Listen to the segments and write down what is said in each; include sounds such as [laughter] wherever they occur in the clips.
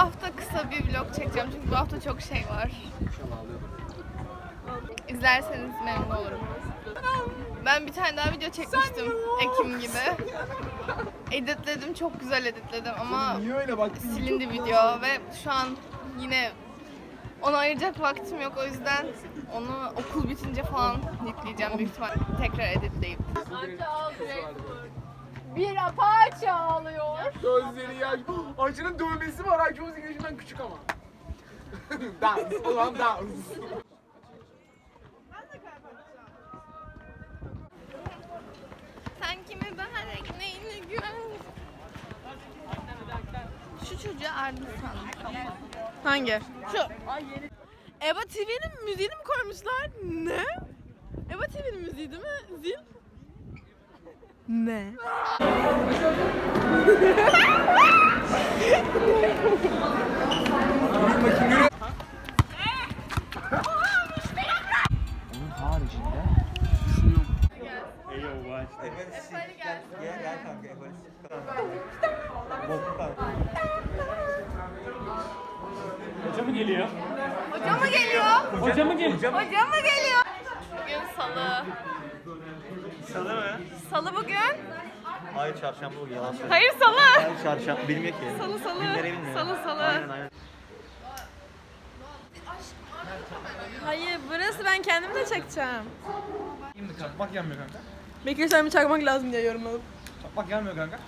hafta kısa bir vlog çekeceğim çünkü bu hafta çok şey var. İzlerseniz memnun olurum. Ben bir tane daha video çekmiştim Ekim gibi. Editledim, çok güzel editledim ama Niye öyle bak? silindi video ve şu an yine ona ayıracak vaktim yok o yüzden onu okul bitince falan yükleyeceğim büyük ihtimal tekrar editleyip. Bir apache ağlıyor. Gözleri yaş. Ayça'nın dövmesi var. 18 yaşından küçük ama. [laughs] dans. Ulan dans. Sen kimi bahar ekmeğine güven. Şu çocuğa Arda sandım. Hangi? Şu. Eva TV'nin müziğini mi koymuşlar? Ne? Eva TV'nin müziği değil mi? Zil. Ne? Onun haricinde Hoca mı geliyor? Hoca mı geliyor? Hoca mı geliyor? Hoca mı geliyor? Bugün salı. Salı mı? Salı bugün. Hayır çarşamba bugün yalan söylüyor. Hayır salı. Hayır çarşamba bilmiyor ki. Salı salı. Günleri bilmiyor. Salı salı. Aynen aynen. Hayır burası ben kendim de çekeceğim. Şimdi çakmak yanmıyor kanka. Bekir sen bir çakmak lazım diye yorumladım. Çakmak yanmıyor kanka.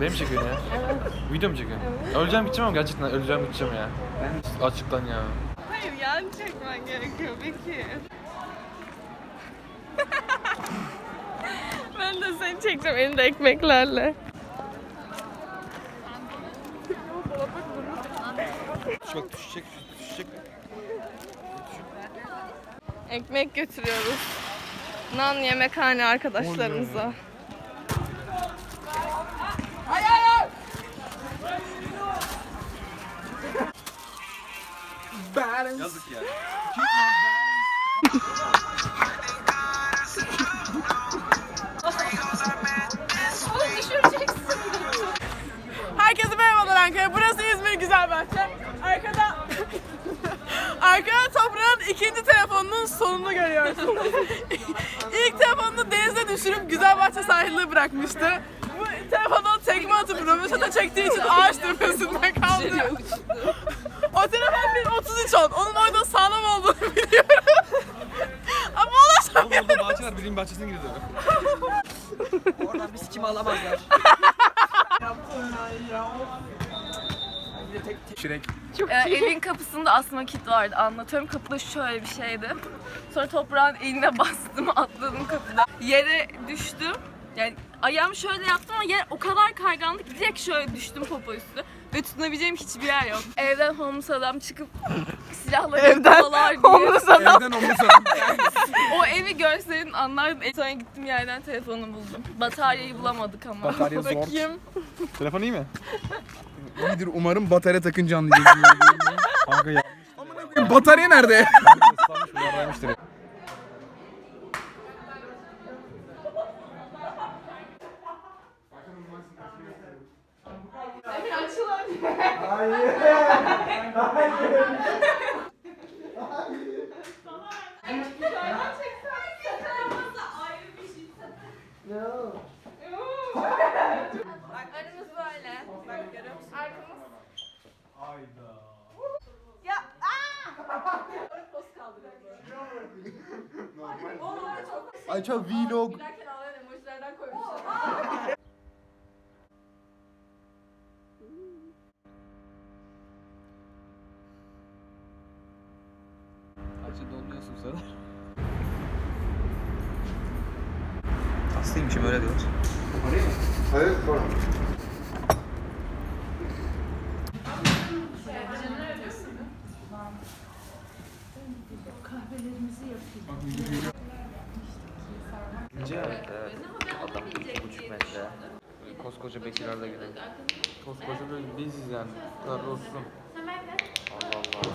Benim çekiyorsun ya. Video mu çekiyorsun? Öleceğim gideceğim ama gerçekten öleceğim gideceğim ya. Açıktan ya. Hayır yan çekmen gerekiyor Bekir. [laughs] ben de seni çekeceğim elinde ekmeklerle. Çok düşecek, düşecek. Ekmek götürüyoruz. Nan yemekhane arkadaşlarımıza. Yazık ya. Herkese merhabalar Ankara. Burası İzmir Güzelbahçe. Arkada [laughs] Arkada toprağın ikinci telefonunun sonunu görüyorsunuz. [laughs] İlk telefonunu denize düşürüp Güzelbahçe sahiline bırakmıştı. Bu telefonu tekme atıp röveşata çektiği için ağaç tepesinde kaldı. O telefon bir 33 on. Onun orada sağlam olduğunu [laughs] biliyorum. Ama ulaşamıyorum. Orada bahçe var, birinin bahçesine giriyordu. [laughs] Oradan bir sikim alamazlar. Şirek. Ee, evin kapısında asma kit vardı anlatıyorum. Kapıda şöyle bir şeydi. Sonra toprağın eline bastım [laughs] atladım kapıdan. Yere düştüm. Yani ayağımı şöyle yaptım ama yer o kadar kaygandı ki direkt şöyle düştüm popo üstü. Ve tutunabileceğim hiçbir yer yok. Evden homeless adam çıkıp [laughs] silahla Evden diye. homeless adam. Evden omuz alın. O evi görseydin anlardın. Sonra gittim yerden telefonu buldum. Bataryayı bulamadık ama. Batarya zor. Bakayım. Telefon iyi mi? İyidir umarım batarya takınca anlayacaksın. Kanka ya. batarya nerede? Islanmış bu yaraymıştır. Aramız böyle. Bak görüyor musun? Arkamız. Ayça vlog. Ayça donuyorsun sen. Hastaymışım öyle diyoruz. İnce ya. Evet. Adam buçuk metre. Koskoca Bekirler'de gibi. Koskoca böyle biziz yani. Da olsun. Allah Allah.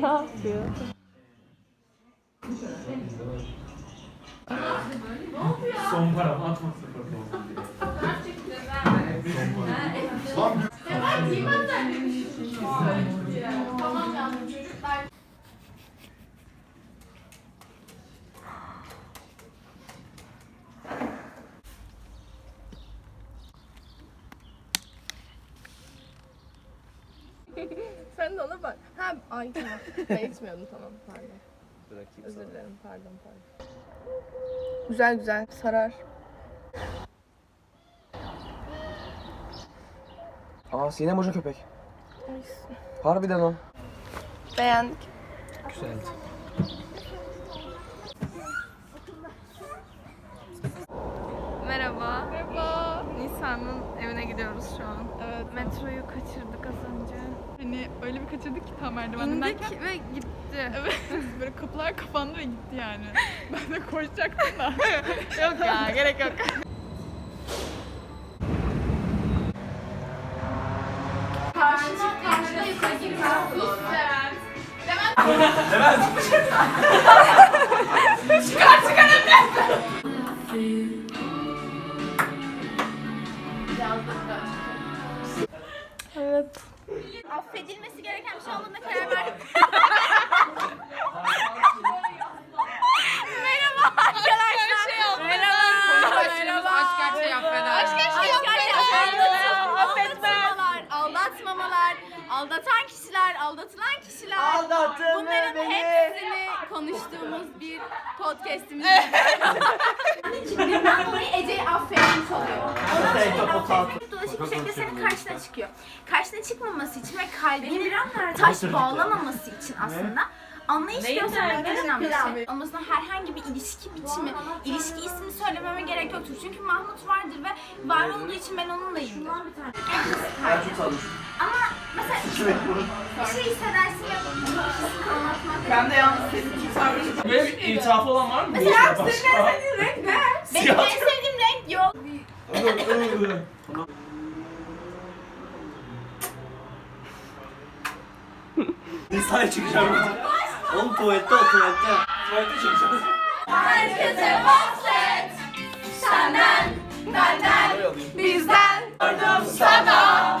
Ne yapıyor? Sen de ona bak. Ha, ay tamam. Ben içmiyordum tamam. Pardon. Bırakayım Özür dilerim. Pardon pardon. Güzel güzel. Sarar. Aa Sinem Hoca köpek. Harbiden o. Beğendik. Güzeldi. Merhaba. Merhaba. Nisa'nın evine gidiyoruz şu an. Evet. Metroyu kaçırdık az önce. Hani öyle bir kaçırdık ki tam merdivenden İndik ve gitti. [laughs] Evet. Böyle kapılar kapandı ve gitti yani. [laughs] Ben de koşacaktım da. [laughs] yok ya gerek yok. Affedilmesi gereken bir şey olduğuna karar verdim. [laughs] aldatan kişiler, aldatılan kişiler. Aldattın Bunların beni. hepsini konuştuğumuz bir podcast'imiz. Kimliğinden dolayı Ece'yi affetmiş oluyor. Ondan sonra dolaşıp bir şekilde senin karşına çıkıyor. Karşına çıkmaması için ve kalbine taş bağlamaması için aslında anlayış göstermekten bir şey. Olmasına herhangi bir ilişki biçimi, ilişki ismini söylememe gerek yoktur. Çünkü Mahmut vardır ve var olduğu için ben. En basit hali. Ama mesela bir şey hissedersin ve bunu anlatmak. Ben de yalnız Böyle bir itirafı olan var mı? Mesela senin en sevdiğin renk ne? Benim en sevdiğim renk yok. İnsana çıkacağım. Oğlum tuvalette o tuvalette. Tuvalete çekeceğiz. Herkese bahset. Senden, benden, bizden. Sordum sana.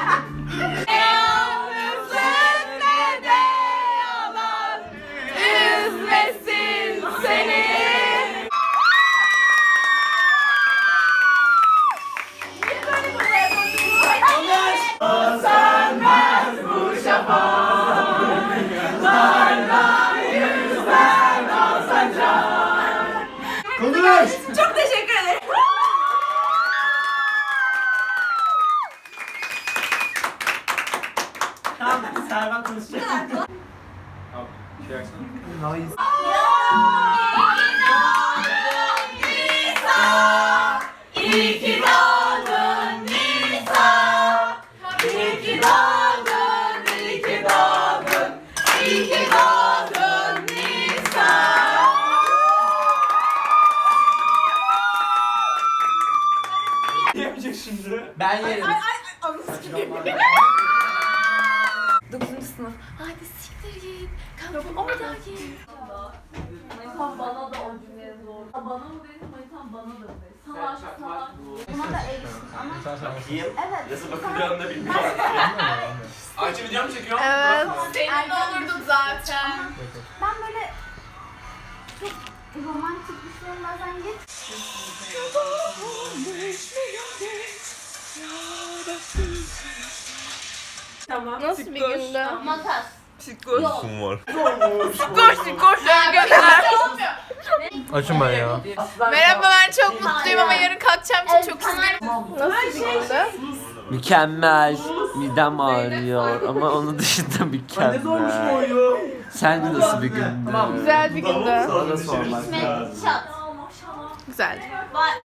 Servan konuşacak. İyi ki doğdun Nisa. İyi ki doğdun, iyi ki doğdun. İyi ki 9. sınıf. Hadi siktir git. Kanka orada git. Manitan bana da o cümleye zor. Bana mı dedin manitan bana da dedi. Salak salak. Buna da eriştim ama. Kim? Evet. Nasıl bakacağını da bilmiyorum. Ayça video mu çekiyor? Evet. Senin olurdu zaten. Ben böyle çok romantik bir şeyim bazen geç. Nasıl bir gündü? Makas. Koş koş gönder. Açım ben ya. Merhaba ben çok mutluyum ama yarın kalkacağım için çok üzgünüm. Nasıl bir gündü? Mükemmel. Midem ağrıyor ama onun dışında mükemmel. Sen nasıl bir gündü? Güzel bir gündü. Bana sormak lazım. Vay.